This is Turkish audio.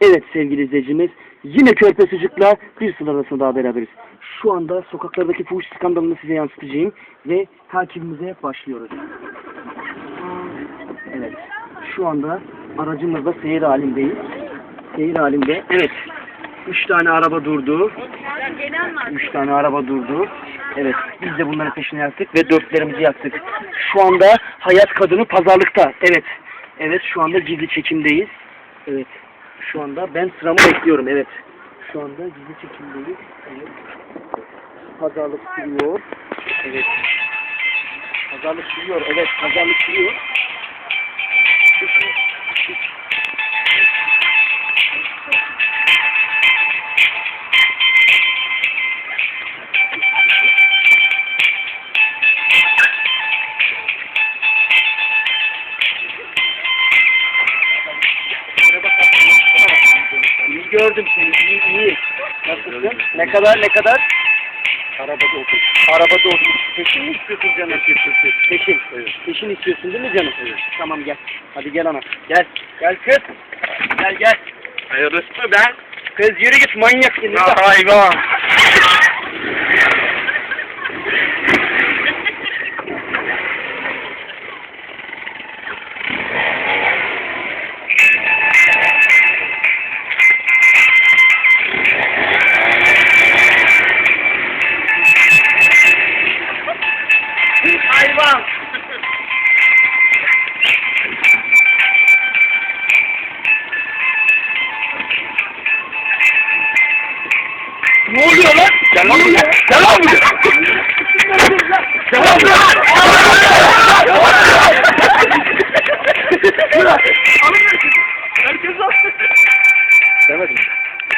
Evet sevgili izleyicimiz, yine Körpe Sucuk'la bir sıra arasında daha beraberiz. Şu anda sokaklardaki fuhuş skandalını size yansıtacağım ve takibimize başlıyoruz. Evet, şu anda aracımızda seyir halindeyiz. Seyir halinde, evet. Üç tane araba durdu. Üç tane araba durdu. Evet, biz de bunların peşine yaktık ve dörtlerimizi yaktık. Şu anda Hayat Kadını pazarlıkta. Evet, evet şu anda gizli çekimdeyiz. Evet, şu anda ben sıramı bekliyorum. Evet, şu anda gizli çekimdeyiz. Evet. Pazarlık sürüyor. Evet. Pazarlık sürüyor. Evet, pazarlık sürüyor. Gördüm seni. İyi, iyi. Nasılsın? Ne kadar, ne kadar? Arabada otur. Arabada otur. Peşin mi istiyorsun canım? Peşin, peşin. Peşin istiyorsun değil mi canım? Evet. Tamam gel. Hadi gel ana. Gel. Gel kız. Gel gel. Hayırlısı ben. Kız yürü git manyak. Ya. Hayvan. Ne oluyor lan? Gel lan buraya. Gel lan buraya.